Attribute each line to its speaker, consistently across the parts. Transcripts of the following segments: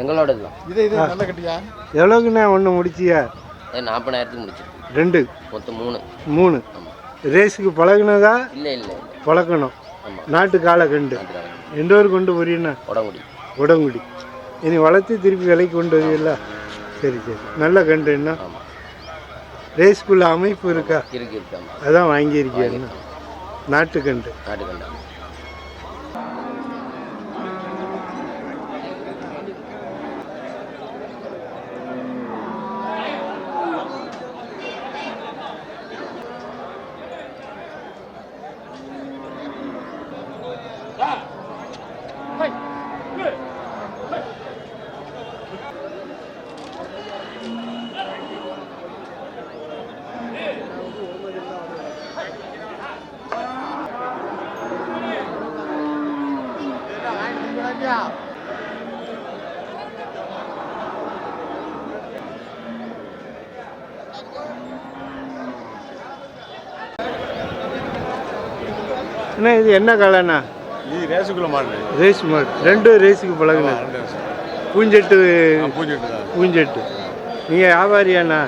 Speaker 1: எங்களோடது தான்.
Speaker 2: இது இது நல்ல கட்டியா?
Speaker 3: எவ்வளோக்குண்ணா ஒன்று முடிச்சியா?
Speaker 1: ஏ நாற்பதாயிரத்துக்கு முடிச்சிருக்கு.
Speaker 3: ரெண்டு.
Speaker 1: மொத்தம் மூணு.
Speaker 3: மூணு. ரேஸுக்கு பழகுனதா?
Speaker 1: இல்லை இல்லை
Speaker 3: பழக்கணும். நாட்டு காளை கண்டு. எந்த ஊர் கொண்டு போறீங்கன்னா
Speaker 1: உடம்புடி
Speaker 3: உடங்குடி. இனி வளர்த்து திருப்பி விலைக்கு கொண்டு வருவீல்ல சரி சரி. நல்ல கண்டு என்ன?
Speaker 1: ஆமாம்
Speaker 3: ரேஸ்க்குள்ள அமைப்பு இருக்கா?
Speaker 1: இருக்கு
Speaker 3: அதான் வாங்கியிருக்கீங்க. நாட்டு கண்டு
Speaker 1: நாட்டுக்கண்டா
Speaker 3: அண்ணா இது என்ன காளைண்ணா
Speaker 2: இது ரேசுக்குள்ள மாடு
Speaker 3: ரேஸ் மாடு ரெண்டும் ரேஸுக்கு பழகுனது பூஞ்செட்டு
Speaker 2: பூஞ்சிட்டு
Speaker 3: பூஞ்செட்டு. நீங்கள் வியாபாரியாண்ணா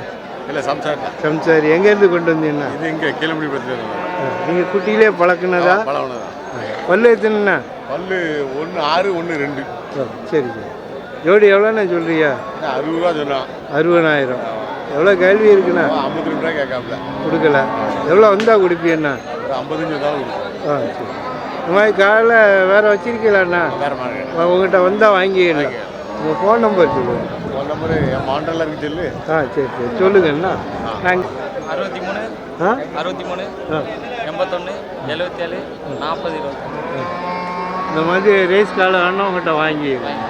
Speaker 2: இல்லை சம்சாரம் தான்.
Speaker 3: சம்சாரி. எங்கேருந்து கொண்டு வந்தீங்கண்ணா?
Speaker 2: இது இங்கே கிளம்பி
Speaker 3: நீங்கள் குட்டியிலே பழக்குனதா?
Speaker 2: பழவனை தான்
Speaker 3: பல்லு எத்தனைண்ணா?
Speaker 2: பல்லு ஒன்று ஆறு ஒன்று ரெண்டு.
Speaker 3: சரி சரி. ஜோடி எவ்வளோண்ணா சொல்றியா
Speaker 2: நான் அறுபது ரூபா சொன்னான்.
Speaker 3: அறுபதாயிரம். எவ்வளோ கேள்வி இருக்குண்ணா?
Speaker 2: ரெண்டு ரூபா கேட்காப்புல.
Speaker 3: கொடுக்கல. எவ்வளோ வந்தால் கொடுப்பீண்ணா
Speaker 2: ஒரு ஐம்பத்தஞ்சு தான் கொடுக்கும்
Speaker 3: ஆ சரி. இந்த மாதிரி காலைல வேறு வச்சிருக்கீங்களாண்ணா. உங்கள்கிட்ட வந்தால் வாங்கிக்கலாம். உங்கள் ஃபோன் நம்பர் சொல்லுங்கள்
Speaker 2: ஃபோன் நம்பரு என் மாண்டலில் இருக்கு சொல்லு.
Speaker 3: ஆ சரி சரி. சொல்லுங்கண்ணா. நாங்கள்
Speaker 4: அறுபத்தி மூணு
Speaker 3: ஆ?
Speaker 4: அறுபத்தி மூணு
Speaker 3: ஆ.
Speaker 4: எண்பத்தொன்று எழுபத்தேழு நாற்பது இருபத்தி
Speaker 3: இந்த மாதிரி ரேஸ் காலை வேணா உங்கள்கிட்ட வாங்கிக்கலாம்.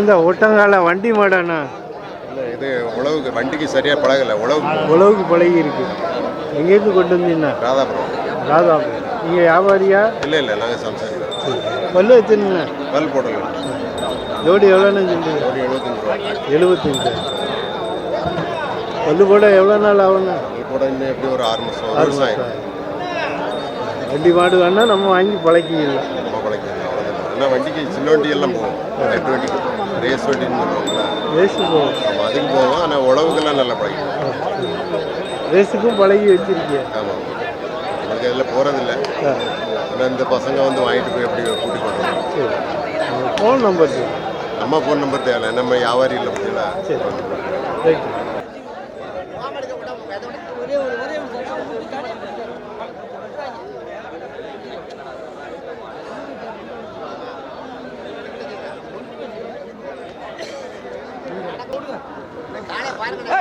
Speaker 3: இந்த ஒட்டங்கால வண்டி மாடாண்ணா
Speaker 2: இல்லை இது உழவுக்கு வண்டிக்கு சரியாக பழகலை உழவு.
Speaker 3: உழவுக்கு பழகி இருக்கு எங்கேருந்து கொண்டு வந்தீங்கண்ணா
Speaker 2: ராதாபுரம்.
Speaker 3: ராதாபுரம். நீங்கள் வியாபாரியா?
Speaker 2: இல்லை இல்லை நாங்கள் சம்சாரி
Speaker 3: பல்லு எத்தனைண்ணா
Speaker 2: கல் போடல.
Speaker 3: ஜோடி எவ்வளோன்னு சொல்லுங்க
Speaker 2: ஒரு எழுபத்தஞ்சு ரூபா.
Speaker 3: எழுபத்தஞ்சு. பல்லு போட எவ்வளோ நாள் ஆகுண்ணா
Speaker 2: கல் போட இன்னும் எப்படி ஒரு ஆறு மாதம்
Speaker 3: ஆறு மாதம் வண்டி மாடு வேணா நம்ம வாங்கி பழக்கிக்கலாம்
Speaker 2: நம்ம அவ்வளோதான் ஆனால் வண்டிக்கு சின்ன வண்டி எல்லாம் போகும் எட்டு வண்டிக்கு. ரேஸ் வண்டின்னு
Speaker 3: போவோம்
Speaker 2: ஆமாம் அதுக்கு போவோம் ஆனால் உழவுக்கெல்லாம் நல்லா பழகிடும்
Speaker 3: ரேஸுக்கும் பழகி வச்சிருக்கீங்க
Speaker 2: ஆமாம் நம்மளுக்கு அதில் போகிறதில்ல ஆனால் இந்த பசங்க வந்து வாங்கிட்டு போய் எப்படி கூட்டி போடுறோம்
Speaker 3: ஃபோன் நம்பர்.
Speaker 2: நம்ம ஃபோன் நம்பர் தேவையில்ல. நம்ம வியாபாரி இல்லை முடியல
Speaker 3: சரி. பாருங்க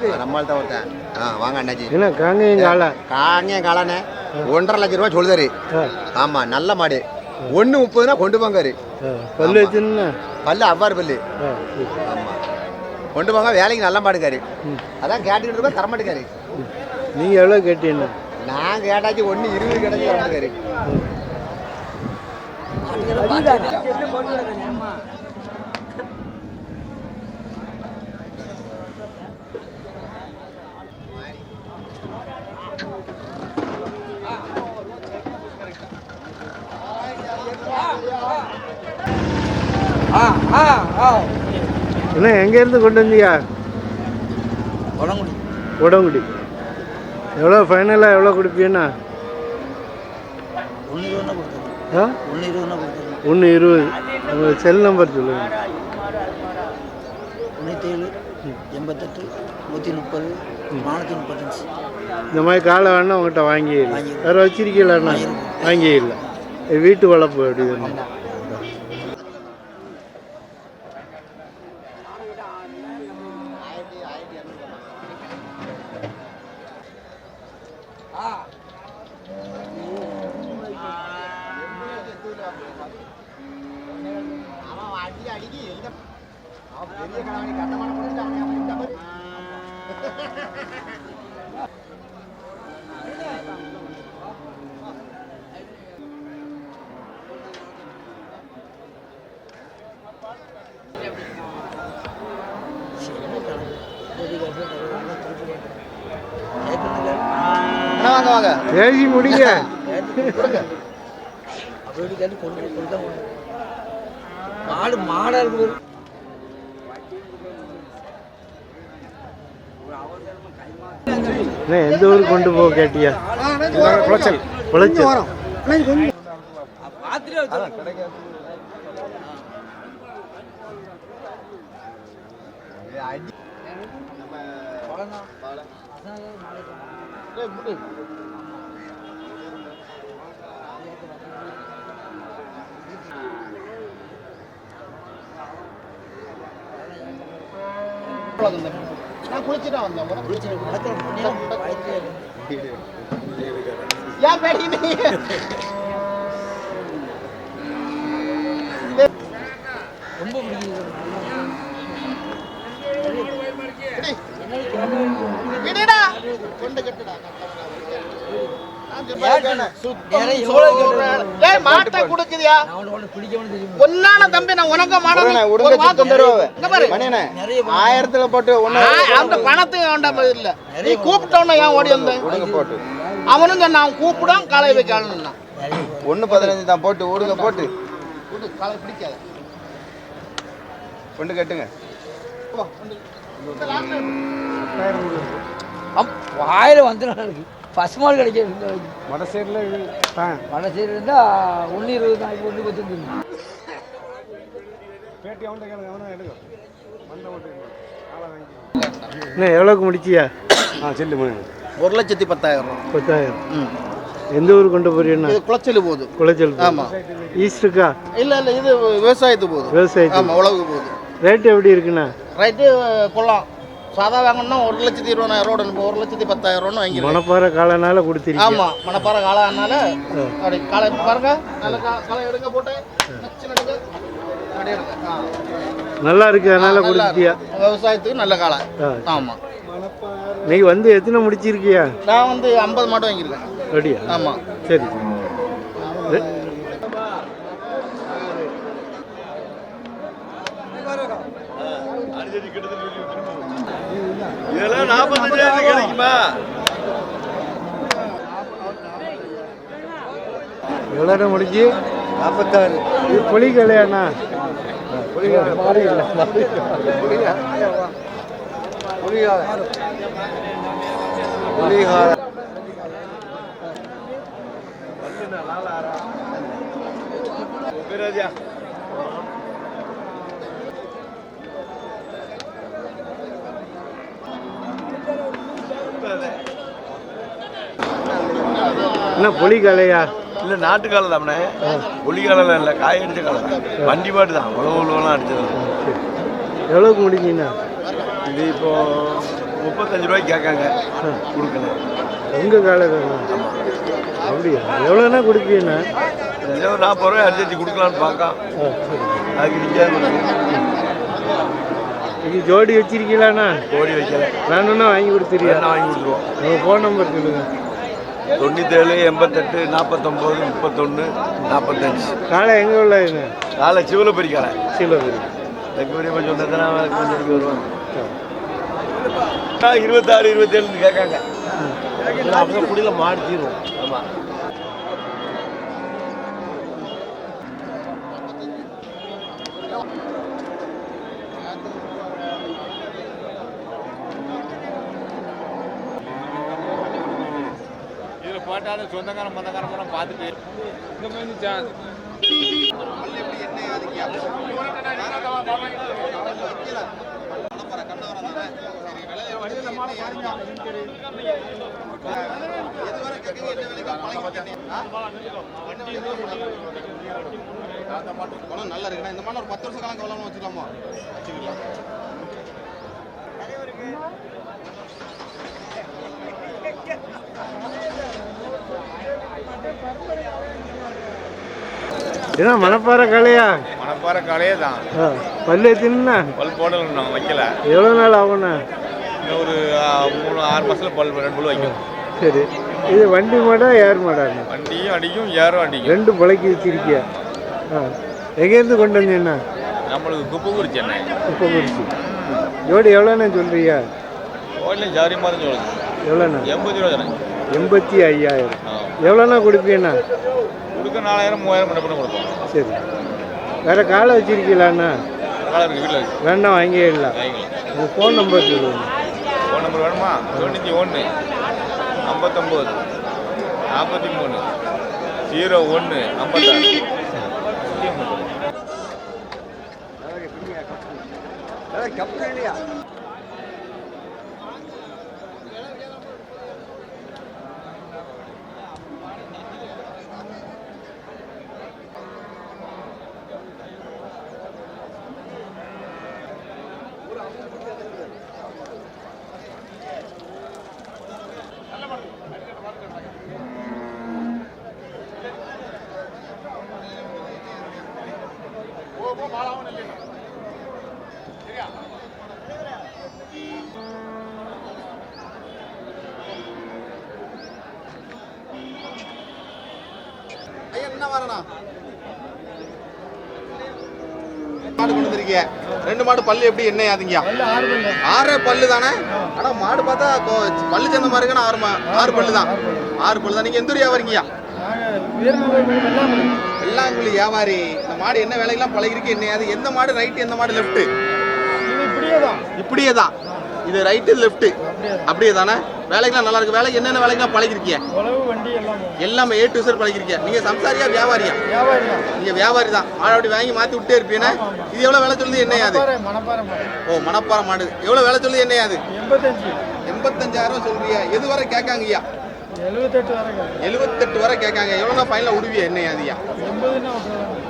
Speaker 3: ரைட்
Speaker 5: நம்மள்ட்ட ஒருத்தன். ஆ வாங்க அண்ணாச்சி.
Speaker 3: என்ன காங்கேயம் காலை?
Speaker 5: காங்க காலண்ணே. ஒன்றரை லட்சம் ரூபா சொல்லுதாரு. ஆமா நல்ல மாடு. ஒன்று முப்பதுனா கொண்டு போங்காரு.
Speaker 3: பல்லு
Speaker 5: பல்லு அவ்வாறு பல்லு. ஆமா. கொண்டு போங்க வேலைக்கு நல்ல மாட்டுக்காரு அதான் கேட்டுக்கிட்டு இருக்கோம் தரமாட்டுக்காரு
Speaker 3: நீங்கள் எவ்வளோ கேட்டீங்க?
Speaker 5: நான் கேட்டாச்சு ஒன்று இருபது கிடைச்சி தரமாட்டுக்காரு Ah, ah, oh.
Speaker 3: என்ன எங்கேருந்து கொண்டு வந்தியா
Speaker 6: உடம்புடி
Speaker 3: உடங்குடி எவ்வளோ ஃபைனலாக எவ்வளோ கொடுப்பீண்ணா
Speaker 6: ஒன்று
Speaker 3: இருபது உங்கள் செல் நம்பர் சொல்லுங்கள்
Speaker 6: தொண்ணூற்றேழு எண்பத்தெட்டு நூற்றி முப்பது நானூற்றி முப்பத்தஞ்சு
Speaker 3: இந்த மாதிரி காலை வேணா உங்கள்கிட்ட வாங்கிடலாம். வேறு வச்சிருக்கீங்களாண்ணா வாங்கிடலாம். வீட்டு வளர்ப்பு அப்படி பேசி முடிங்க.
Speaker 6: மாடு மாடாக இருக்கு
Speaker 3: என்ன எந்த ஊருக்கு கொண்டு போக கேட்டியா? குளச்சல். குளச்சல்.
Speaker 5: நான் குளிச்சுட்டு வந்தேன். ஏன் பேடிக்கிறீங்க
Speaker 6: ரொம்ப பிடிக்குது
Speaker 5: கொண்டு கட்டுடா
Speaker 6: நேரம் எவ்வளவு கேட்டு
Speaker 5: டேய் மாட்டை குடுக்குதியா? ஒன்னான தம்பி நான் உனக்கு
Speaker 6: நிறைய
Speaker 2: ஆயிரத்துல போட்டு
Speaker 5: அந்த பணத்துக்கு வேண்டாம் இல்ல. நீ கூப்பிட்டோன்னு ஏன் ஓடி வந்தேன்
Speaker 2: போட்டு.
Speaker 5: அவனும் சொன்னான் அவன் கூப்பிடான் காலை வைக்கணும்னா
Speaker 2: ஒண்ணு பதினஞ்சு தான் போட்டு விடுங்க போட்டு.
Speaker 5: காலை பிடிக்காத.
Speaker 2: கொண்டு கட்டுங்க.
Speaker 6: வாயில் வந்து மால் கிடைக்காது
Speaker 3: வட சைடில்
Speaker 6: வட சைடு இருந்தால் ஒன்று இருபது தான் இப்போ ஒன்று பத்து
Speaker 3: என்ன எவ்வளோக்கு முடிச்சியா?
Speaker 5: ஒரு லட்சத்தி பத்தாயிரம்.
Speaker 3: பத்தாயிரம். எந்த ஊருக்கு கொண்டு போறீங்கன்னா
Speaker 5: இது குளச்சல் போகுது.
Speaker 3: குளச்சல்
Speaker 5: ஆமா.
Speaker 3: ஈஸ்டுக்கா
Speaker 5: இல்ல இல்ல இது விவசாயத்துக்கு போகுது.
Speaker 3: விவசாயத்துக்கு
Speaker 5: ஆமா உழவுக்கு போகுது.
Speaker 3: ரேட் எப்படி இருக்குண்ணா?
Speaker 5: ரைட்டு கொள்ளலாம் சாதா வாங்கணும்னா ஒரு லட்சத்தி இருபதாயிரம் ரூபா ஒரு லட்சத்தி பத்தாயிரம் ரூபான்னு வாங்கிருக்கேன்
Speaker 3: மணப்பாறை காலனால கொடுத்துருக்கீங்க
Speaker 5: ஆமா மணப்பாறை காளானால அப்படி காலை பாருங்க நல்ல கா- காலை எடுங்க போட்டு நச்சுன்னு எடுங்க அப்படி எடுங்க. ஆ.
Speaker 3: நல்லா இருக்கு அதனால கொடுத்துட்டியா.
Speaker 5: விவசாயத்துக்கு நல்ல காளை.
Speaker 3: ஆ.
Speaker 5: ஆமா.
Speaker 3: இன்னைக்கு வந்து எத்தனை முடிச்சிருக்கியா?
Speaker 5: நான் வந்து ஐம்பது மாடு வாங்கியிருக்கேன்.
Speaker 3: அப்படியா?
Speaker 5: ஆமா.
Speaker 3: சரி ரெ-
Speaker 2: இதெல்லாம் நாற்பத்தஞ்சாயிரம் கிடைக்குமா
Speaker 3: எவ்வளோ முடிஞ்சு
Speaker 2: நாற்பத்தாறு
Speaker 3: இது புளி கலையாண்ணா என்ன புளி கலையா
Speaker 7: இல்லை நாட்டுக்காலை தானே ஒளிக்காலெல்லாம் இல்லை காய அடிச்ச காலை வண்டி பாட்டு தான். உழவு உழவெல்லாம் அடிச்சது
Speaker 3: எவ்வளோக்கு முடிஞ்சீங்கண்ணா
Speaker 7: இது இப்போ முப்பத்தஞ்சு ரூபாய்க்கு கேட்காங்க. கொடுக்கணும்
Speaker 3: உங்கள் காலை அப்படியா? எவ்வளோண்ணா கொடுப்பீங்கண்ணா
Speaker 7: ஏதோ நாற்பது ரூபாய் அடிச்சு கொடுக்கலான்னு பார்க்கலாம் அதுக்கு நிற்காது
Speaker 3: இது ஜோடி வச்சிருக்கீங்களாண்ணா
Speaker 7: கோடி வைக்கல.
Speaker 3: வேணும்னா வாங்கி கொடுத்துறியா
Speaker 7: என்ன வாங்கி கொடுத்துருவோம்.
Speaker 3: உங்கள் ஃபோன் நம்பர் சொல்லுங்கள்
Speaker 7: தொண்ணூத்தேழு எண்பத்தெட்டு நாற்பத்தொம்போது முப்பத்தொன்று நாற்பத்தஞ்சு
Speaker 3: காலை எங்கே உள்ளதுங்க
Speaker 7: காலை சிவலப்பரி காலை.
Speaker 3: சிலபுரி
Speaker 7: அதுக்கு பெரிய கொஞ்சம் சொன்னதுனா கொஞ்சம் வருவாங்க இருபத்தாறு இருபத்தேழுன்னு கேட்காங்க. குடியில மாடி தீரும் ஆமாம்
Speaker 8: சொந்தக்காரன் மந்தக்காரன் பார்த்துட்டு
Speaker 9: குளம் நல்லா இருக்குண்ணா இந்த மாதிரி ஒரு பத்து வருஷம் காலம் கவலாம வச்சுக்கலாமா? வச்சுக்கலாம்.
Speaker 3: ஏன்னா மணப்பாறை காளையா?
Speaker 8: மணப்பாறை காலையே தான்.
Speaker 3: பல்லு எத்தினா
Speaker 8: பல் நான் வைக்கல.
Speaker 3: எவ்வளோ நாள் ஆகும்ண்ணா?
Speaker 8: ஒரு மூணு ஆறு மாசத்துல பல் ரெண்டு பல் வைக்கும்.
Speaker 3: சரி. இது வண்டி மாடா ஏர் மாடாண்ணா
Speaker 8: வண்டியும் அடிக்கும் ஏறும் அடிக்கும்.
Speaker 3: ரெண்டு பழக்கி வச்சிருக்கியா? ஆ. எங்கேருந்து கொண்டு வந்தீங்கண்ணா?
Speaker 8: நம்மளுக்கு குப்பைக்கூர் சென்னை
Speaker 3: இப்போ குறிச்சி ஜோடி எவ்வளோண்ணா சொல்றியா
Speaker 8: கோயிலையும் ஜாரியமாக தான் சொல்லுங்க
Speaker 3: எவ்வளோண்ணா?
Speaker 8: எண்பது ரூபா
Speaker 3: எண்பத்தி ஐயாயிரம். எவ்வளோண்ணா கொடுப்பீண்ணா
Speaker 8: கொடுக்க நாலாயிரம் மூவாயிரம் பண்ண பண்ண கொடுப்போம்.
Speaker 3: சரி. வேற காலை வச்சிருக்கீங்களாண்ணா?
Speaker 8: காலை இருக்கு வீட்டில் இருக்கு.
Speaker 3: வேண்டாம் வாங்கிடலாம். உங்கள் ஃபோன் நம்பர் சொல்லுங்க.
Speaker 8: ஃபோன் நம்பர் வேணுமா? தொண்ணூற்றி ஒன்று ஐம்பத்தொம்போது நாற்பத்தி மூணு ஜீரோ ஒன்று ஐம்பத்தாறு
Speaker 9: ஐயா என்ன மாடு கொண்டு வந்திருக்கீங்க ரெண்டு மாடு பல்லு எப்படி என்ன ஆகுதுங்க ஆறே பல்லு. தானே? ஆனா மாடு பார்த்தா பல்லு சேர்ந்த மாதிரி இருக்குன்னா ஆறு ஆறு பல்லு தான் ஆறு பல்லு. தான் நீங்க எந்த ஊர் வியாபாரிங்கய்யா வெள்ளாங்குழி வியாபாரி. இந்த மாடு என்ன வேலைக்கெல்லாம் பழகிருக்கு என்ன அது எந்த மாடு ரைட்டு எந்த மாடு லெஃப்ட் இப்படியே தான் இது ரைட்டு லெஃப்ட் அப்படியே தானே வேலைக்கெல்லாம் நல்லா இருக்கு. வேலைக்கு என்னென்ன வேலைக்கெல்லாம் பழகிருக்கீங்க எல்லாமே. ஏ டு சார் பழகிருக்கீங்க நீங்க சம்சாரியா வியாபாரியா? நீங்க வியாபாரி தான். மாடு அப்படி வாங்கி மாத்தி விட்டே இருப்பீங்க. இது எவ்வளவு வேலை சொல்லுது? என்ன அது? ஓ மணப்பாறை மாடு. எவ்வளவு வேலை சொல்லுது? என்ன அது? எண்பத்தஞ்சாயிரம் சொல்றியா எது வரை கேட்காங்கய்யா? எழுபத்தெட்டு வரை கேட்காங்க. எவ்வளோ ஃபைனலாக விடுவியா என்ன அதுயா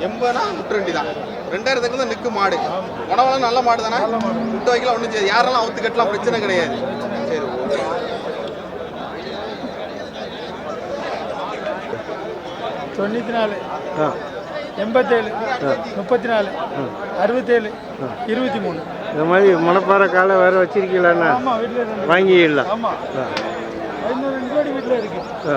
Speaker 9: எண்பதுனா முட்டுரண்டி தான். ரெண்டாயிரத்துக்கு தான் நிற்கு மாடு. உணவெல்லாம் நல்ல மாடு தானே? முட்டை வைக்கலாம் ஒன்றும் செய்யாது. யாரெல்லாம் அவுத்து கட்டலாம் பிரச்சனை கிடையாது சரி ஓகே
Speaker 10: தொண்ணூற்றி நாலு எண்பத்தேழு முப்பத்தி நாலு அறுபத்தேழு இருபத்தி மூணு
Speaker 3: இந்த மாதிரி மணப்பாறை காலை வேற
Speaker 10: ரெண்டு.
Speaker 3: வாங்கிடலாம்
Speaker 10: ஆமாம் கோடி வீட்டில் இருக்கு.
Speaker 3: ஆ.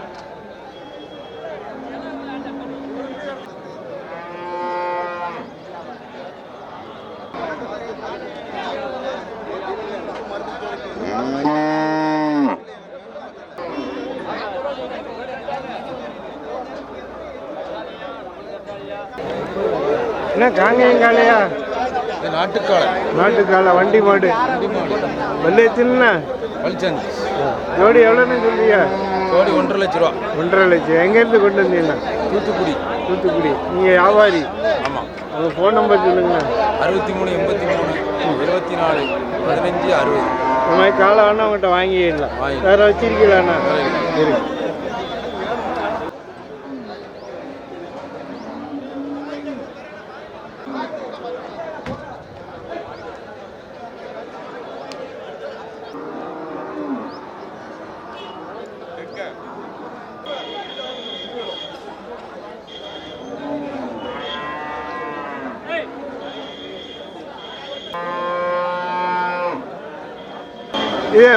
Speaker 3: என்ன காங்கேயம் காளையா
Speaker 8: நாட்டுக்காலை.
Speaker 3: நாட்டு காளை வண்டி மாடு. வெள்ளை எத்தினா
Speaker 8: பல்சந்த்
Speaker 3: ஜோடி எவ்வளோன்னு சொல்றியா
Speaker 8: கோடி ஒன்றரை லட்ச ரூபா.
Speaker 3: ஒன்றரை லட்சம். எங்கேருந்து கொண்டு வந்தீங்கண்ணா
Speaker 8: தூத்துக்குடி.
Speaker 3: தூத்துக்குடி. நீங்கள் வியாபாரி.
Speaker 8: ஆமாம்
Speaker 3: உங்கள் ஃபோன் நம்பர் சொல்லுங்கண்ணா
Speaker 8: அறுபத்தி மூணு எண்பத்தி மூணு இருபத்தி நாலு பதினஞ்சு அறுபது.
Speaker 3: இந்த மாதிரி காலை வேணா உங்கள்கிட்ட வாங்கிடலாம்.
Speaker 8: வாங்கி.
Speaker 3: வேற வச்சிருக்கீங்களாண்ணா இருக்கு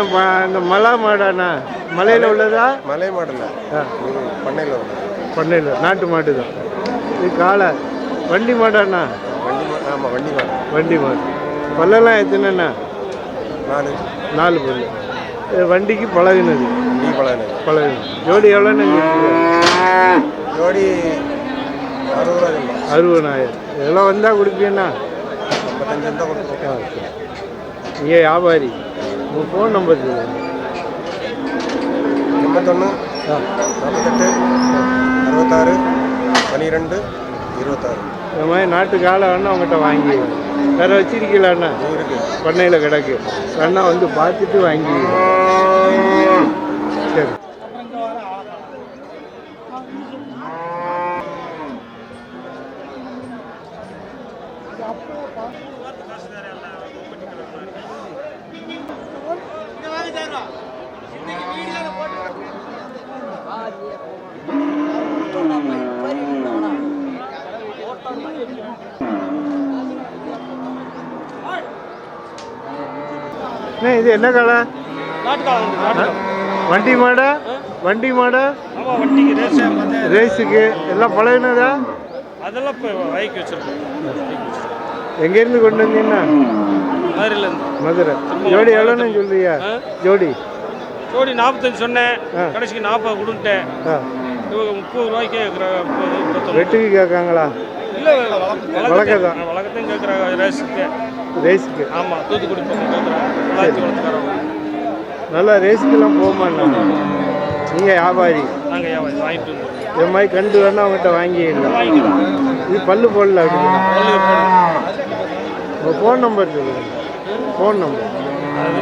Speaker 3: இந்த மலா மாடாண்ணா மலையில் உள்ளதா?
Speaker 2: மலை மாடல
Speaker 3: ஆ.
Speaker 2: பண்ணையில்
Speaker 3: பண்ணையில் நாட்டு மாட்டு தான். இது காளை வண்டி மாடாண்ணா?
Speaker 2: வண்டி மா- ஆமா வண்டி மாடு.
Speaker 3: வண்டி மாடு. பல்லெல்லாம் எத்தனைண்ணா?
Speaker 2: நாலு.
Speaker 3: நாலு பல்லு. இது வண்டிக்கு பழகுனது.
Speaker 2: வண்டி பழகினது.
Speaker 3: பழகுனது. ஜோடி எவ்வளோன்னு
Speaker 2: ஜோடி அறுபது ரூபா இல்லை
Speaker 3: அறுபதாயிரம் இதெல்லாம் வந்தால் கொடுப்பீங்கண்ணா?
Speaker 2: ஐம்பத்தஞ்சு தான் கொடுப்போம்.
Speaker 3: நீங்கள் வியாபாரி. உங்கள் ஃபோன் நம்பர்
Speaker 2: எண்பத்தொன்று நாற்பத்தெட்டு அறுபத்தாறு பன்னிரெண்டு இருபத்தாறு.
Speaker 3: இந்த மாதிரி நாட்டு காலை வேணா அவங்ககிட்ட வாங்கி வேற வச்சிருக்கீங்களாண்ணா
Speaker 2: இருக்கு.
Speaker 3: பண்ணையில் கிடக்கு. வேணா வந்து பார்த்துட்டு வாங்கி சரி. அண்ணா, இது என்ன காலை? வண்டி மாடா? வண்டி மாடா? ரேஸுக்கு எல்லாம் பழகினதா?
Speaker 11: அதெல்லாம்
Speaker 3: எங்கேருந்து கொண்டு வந்தீங்கன்னா மதுரை. ஜோடி எவ்வளோன்னு சொல்றியா? ஜோடி.
Speaker 11: ஜோடி நாற்பத்தஞ்சு சொன்னேன். கடைசிக்கு நாற்பது கொடுன்ட்டேன். இவங்க முப்பது ரூபாய்க்கு
Speaker 3: வெட்டுக்கு கேட்காங்களா?
Speaker 11: இல்லை
Speaker 3: வழக்கத்தான்.
Speaker 11: வழக்கத்தையும் கேட்குறாங்க ரேஸுக்கு.
Speaker 3: ரேஸுக்கு.
Speaker 11: ஆமாம் தூத்துக்குடி பக்கம் கேட்குறாங்க.
Speaker 3: நல்லா ரேஸுக்கெல்லாம் போமாண்ணா நீங்கள் வியாபாரி.
Speaker 11: நாங்கள் ஏன் வாங்கிட்டு
Speaker 3: இந்த மாதிரி கண்டு வேணா அவங்ககிட்ட வாங்கிடலாம் இது பல்லு போடல அப்படி
Speaker 11: பல்லு போடுங்க.
Speaker 3: உங்கள் ஃபோன் நம்பர் சொல்லுங்கள் ஃபோன் நம்பர்
Speaker 11: அது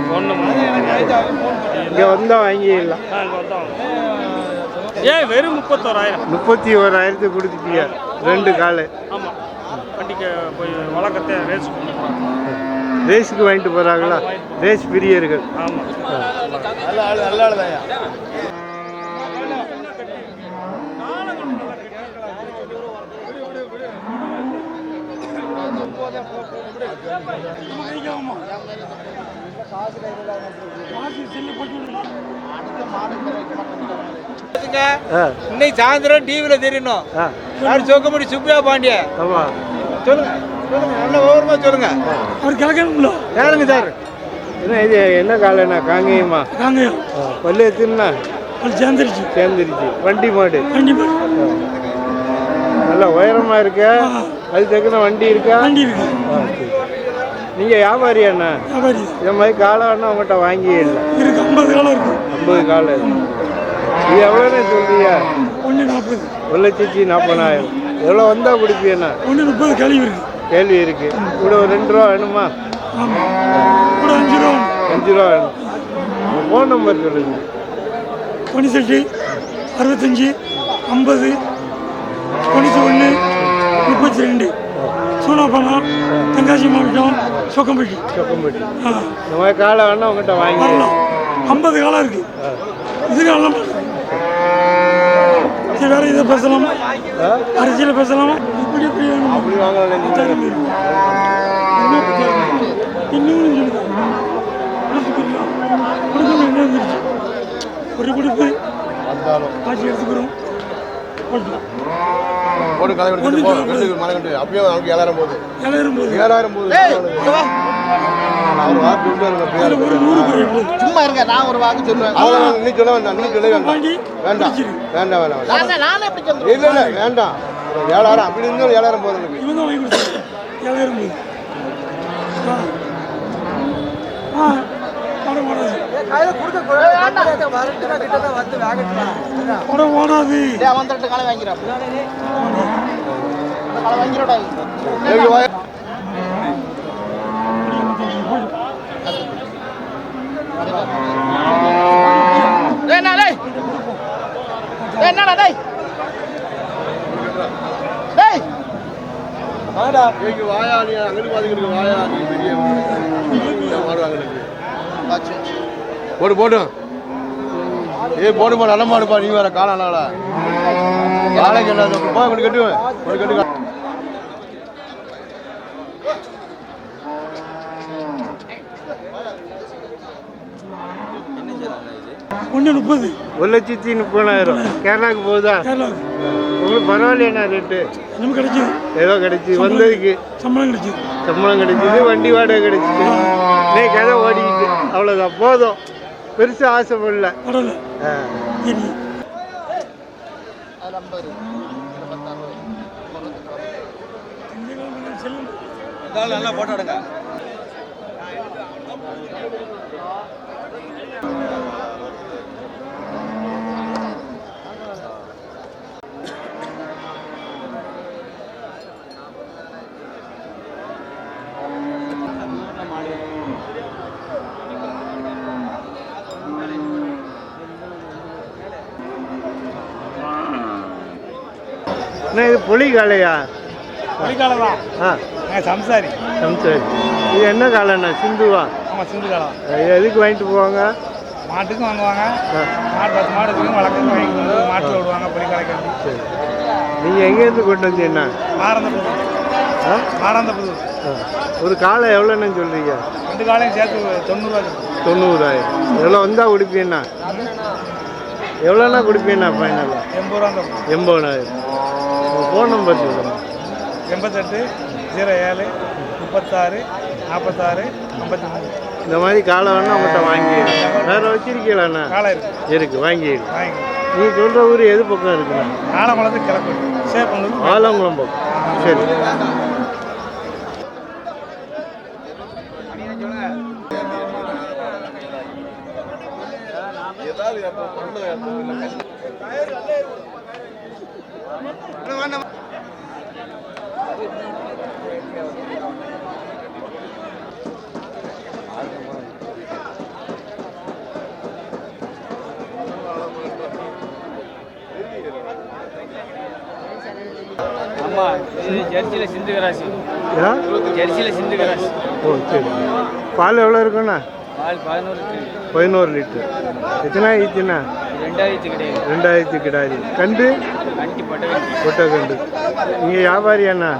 Speaker 3: இங்கே வந்தால் வாங்கிடலாம்.
Speaker 11: ஏன் வெறும் முப்பத்தோராயிரம்.
Speaker 3: முப்பத்தி ஓராயிரத்துக்கு கொடுத்துட்டியா ரெண்டு காலை.
Speaker 11: ஆமாம் வண்டிக்கு போய் வழக்கத்தை ரேஸ்
Speaker 3: ரேஸுக்கு வாங்கிட்டு போகிறாங்களா ரேஸ் பிரியர்கள்.
Speaker 11: ஆமாம்
Speaker 3: ஆ
Speaker 8: இன்னைக்கு சாயந்தரம் டிவியில தெரியணும். யார் சோக்கமுடி சுப்பியா பாண்டிய? சொல்லுங்க சொல்லுங்க நல்ல விவரமா சொல்லுங்க.
Speaker 11: அவர் கேட்கணும்ல
Speaker 3: யாருங்க சார்? என்ன இது என்ன காலைண்ணா காங்கேயமா.
Speaker 11: காங்கயம்
Speaker 3: பல்லு எத்துனா
Speaker 11: சேர்ந்துருச்சு.
Speaker 3: சேர்ந்துருச்சு. வண்டி மாடு.
Speaker 11: வண்டி
Speaker 3: நல்லா உயரமா இருக்க. அது தக்கன வண்டி இருக்கா?
Speaker 11: வண்டி இருக்கு.
Speaker 3: ஆ, சரி. நீங்க வியாபாரி அண்ணா
Speaker 11: வியாபாரி.
Speaker 3: இந்த மாதிரி காலை வேணா உங்கள்கிட்ட வாங்கிடலாம்
Speaker 11: இருக்கு ஐம்பது காலம் இருக்கு.
Speaker 3: ஐம்பது காலை இது எவ்வளோன்னு சொல்றீங்க?
Speaker 11: ஒன்று நாற்பது.
Speaker 3: ஒரு லட்சத்தி நாற்பதாயிரம். எவ்வளோ வந்தால் கொடுப்பீண்ணா
Speaker 11: ஒன்று முப்பது கழிவு இருக்கு.
Speaker 3: கேள்வி இருக்கு. கூட ஒரு ரெண்டு ரூபா வேணுமா?
Speaker 11: கூட அஞ்சு ரூபா
Speaker 3: அஞ்சு ரூபா வேணும். ஃபோன் நம்பர் சொல்லுங்க.
Speaker 11: தொண்ணூத்தெட்டு அறுபத்தஞ்சி ஐம்பது தொண்ணூற்றி ஒன்று முப்பத்தி ரெண்டு. சூனாப்பாலம் தென்காசி மாவட்டம் சொக்கம்பட்டி.
Speaker 3: சொக்கம்பட்டி. இந்த காலை வேணா உங்கள்கிட்ட வாங்கி
Speaker 11: ஐம்பது காலம் இருக்கு. இது காலம் வேற இதை பேசலாமா? அரசியல பேசலாமா? இப்படி இப்படி
Speaker 3: அப்படி வாங்கல.
Speaker 11: இன்னும் ஒரு கொடுப்பு. காட்சி எடுத்துக்கிறோம். போட்டுக்கலாம்.
Speaker 2: போட்டு கதை கொடுத்துட்டு போ. கண்டு மலை கண்டு அப்பயும் நமக்கு ஏழாயிரம் போகுது.
Speaker 11: ஏழாயிரம் போகுது.
Speaker 2: ஏழாயிரம் போகுது. அவர் வாக்கு
Speaker 11: ஒரு
Speaker 5: சும்மா இருங்க நான் ஒரு வாக்கு சொல்லுவேன்
Speaker 2: அதெல்லாம் நீ சொல்ல வேண்டாம் நீ சொல்ல வேண்டாம்.
Speaker 11: வாங்கி
Speaker 2: வேண்டாம். வேண்டாம் வேண்டாம் இல்லை இல்லை வேண்டாம். ஒரு ஏழாயிரம் அப்படி இருந்தாலும் ஏழாயிரம் போகுது.
Speaker 11: ஏழாயிரம் ஆ படம் படம்
Speaker 5: வந்துட்டு என்ன டேய் என்னடா டேய் டேய்
Speaker 2: எனக்கு வாயா நீ அங்கிட்டு பாத்துக்கிட்டு வாயா நீ பெரிய மாடு வாங்கினது போடு போடும் ஏய் போடு போடு. நல்ல மாடுப்பா நீ வேற காலம் நாளா. காலைக்கு என்ன போ கொண்டு கட்டுவேன் கொண்டு கட்டு.
Speaker 11: ஒன்று முப்பது.
Speaker 3: ஒரு லட்சத்தி முப்பதாயிரம். கேரளாவுக்கு போகுதா? உங்களுக்கு பரவாயில்லையாண்ணா ரேட்டு
Speaker 11: நமக்கு கிடைச்சிது.
Speaker 3: ஏதோ கிடைச்சி. வந்ததுக்கு.
Speaker 11: சம்பளம் கிடைச்சிது.
Speaker 3: சம்பளம் கிடைச்சிது. வண்டி வாடகை கிடைச்சிது. நீ கதை ஓடிக்கிட்டு. அவ்வளோதான் போதும். பெருசாக ஆசைப்படல ஆ.
Speaker 11: சரி
Speaker 8: நல்லா போட்டோ எடுங்க.
Speaker 3: அண்ணா இது புலி காளையா?
Speaker 11: பொலிக்காலம் தான்.
Speaker 3: ஆ.
Speaker 11: சம்சாரி.
Speaker 3: சரி இது என்ன காளைண்ணா சிந்துவா?
Speaker 11: ஆமாம் சிந்து
Speaker 3: இது எதுக்கு வாங்கிட்டு போவாங்க?
Speaker 11: மாட்டுக்கும் வாங்குவாங்க.
Speaker 3: ஆ.
Speaker 11: மாடு பத்து மாடு இருக்குங்க வழக்கத்துக்கு வாங்கி வந்து மாட்டில் விடுவாங்க பொலிக்காலை கட்டி
Speaker 3: சரி. நீங்கள் எங்கேருந்து கொண்டு வந்தீங்கண்ணா
Speaker 11: ஆரந்த புது
Speaker 3: ஆ?
Speaker 11: ஆரந்த புது
Speaker 3: ஆ. ஒரு காலை எவ்வளோன்னு சொல்கிறீங்க
Speaker 11: ரெண்டு காலையும் சேர்த்து தொண்ணூறுவா இருக்கு.
Speaker 3: தொண்ணூறாயிரம். எவ்வளோ வந்தால் கொடுப்பீங்கண்ணா எவ்வளோண்ணா கொடுப்பீங்கண்ணா ஃபைனலாக
Speaker 11: எண்பது ரூபா
Speaker 3: எண்பதாயிரம். ஃபோன் நம்பர் சொல்லுங்கள்
Speaker 11: எண்பத்தெட்டு ஜீரோ ஏழு முப்பத்தாறு நாற்பத்தாறு ஐம்பத்தி மூணு
Speaker 3: இந்த மாதிரி காலை வேணா உங்கள்கிட்ட வாங்கிடலாம் வேறு வச்சிருக்கீங்களாண்ணா
Speaker 11: காலை இருக்கு.
Speaker 3: இருக்கு
Speaker 11: வாங்கி
Speaker 3: நீ சொல்கிற ஊர் எது பக்கம் இருக்குண்ணா?
Speaker 11: ஆலங்குளத்து கிழக்கு சேப்பங்கூர்
Speaker 3: ஆலங்குளம் பக்கம். சரி
Speaker 4: ஆமா இது ஜெர்சியில் சிந்து கராசி
Speaker 3: ஆ
Speaker 4: ஜெர்சியில் சிந்து கராசி
Speaker 3: ஓ சரி. பால் எவ்வளோ இருக்குண்ணா?
Speaker 4: பால் பதினோரு
Speaker 3: பதினோரு லிட்டர். எத்தனை ஆயிடுச்சுண்ணா?
Speaker 4: ரெண்டாயிரத்து கிடையாது.
Speaker 3: ரெண்டாயிரத்தி கிடாரி கண்டு
Speaker 4: கண்டி
Speaker 3: கொட்டை கண்டு நீங்கள் வியாபாரியாண்ணா?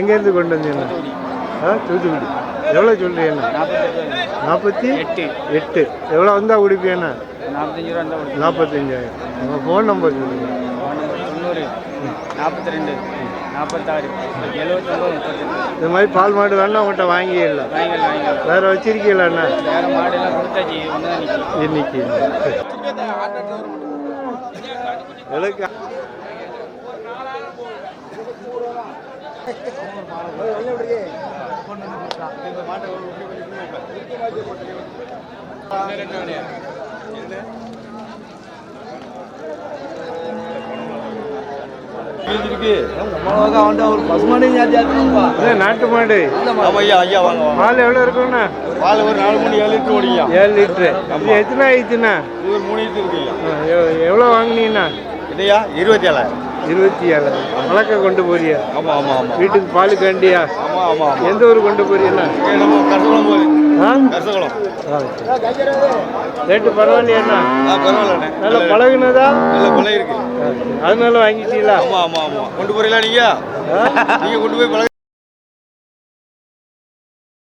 Speaker 3: எங்கேருந்து கொண்டு வந்தீங்கண்ணா? ஆ தூத்துக்குடி. எவ்வளோ சொல்கிறீங்கண்ணா நாற்பத்தி?
Speaker 4: எட்டு.
Speaker 3: எட்டு. எவ்வளோ வந்தால் கொடுப்பீங்கண்ணா?
Speaker 4: நாற்பத்தஞ்சு ரூபா
Speaker 3: நாற்பத்தஞ்சாயிரம். உங்கள் ஃபோன் நம்பர் சொல்லுங்கள்
Speaker 4: தொண்ணூறு. நாற்பத்தி ரெண்டு. நாற்பத்தாறு. எழுபத்தொம்பது முப்பத்தெட்டு
Speaker 3: இந்த மாதிரி பால் மாடு வேணா உங்கள்கிட்ட வாங்கிடலாம்.
Speaker 4: வாங்கிக்கலாம் வாங்கிக்கலாம்
Speaker 3: வேறு வச்சிருக்கீங்களாண்ணா
Speaker 4: வேறு மாடெல்லாம் கொடுத்தாச்சு ஒன்று தான் நிற்கும்
Speaker 3: இன்னைக்கு எதுக்கு
Speaker 6: சேர்த்து ஏற்றணும்ப்பா
Speaker 3: இது நாட்டு மாடு.
Speaker 8: ஐயா ஐயா வாங்க
Speaker 3: பால் எவ்வளோ இருக்குண்ணா
Speaker 8: பால் ஒரு நாலு மணி ஏழு லிட்டர் ஓடியா
Speaker 3: ஏழு லிட்ரு இது எத்தனை ஆயிடுச்சுண்ணா?
Speaker 8: இது ஒரு மூணு லிட்டர்
Speaker 3: எவ்- எவ்வளோ வாங்கினீங்கண்ணா?
Speaker 8: இல்லையா இருபத்தி ஏழாயிரம்
Speaker 3: இருபத்தி ஏழாயிரம் வழக்க கொண்டு போறியா?
Speaker 8: ஆமாம் ஆமாம் ஆமாம்
Speaker 3: வீட்டுக்கு பால் கண்டியா
Speaker 8: ஆமாம் ஆமாம் ஆமாம்
Speaker 3: எந்த ஊர் கொண்டு போறீங்கண்ணா? ரேட்டு பரவாயில்லையாண்ணா
Speaker 8: ஆ பரவாயில்லண்ணே
Speaker 3: நல்லா பழகுனதா? சரி. அதனால வாங்கிட்டீங்களா?
Speaker 8: ஆமாம் ஆமாம் ஆமாம் கொண்டு போறீங்களா நீங்கள் நீங்கள் கொண்டு போய் பழக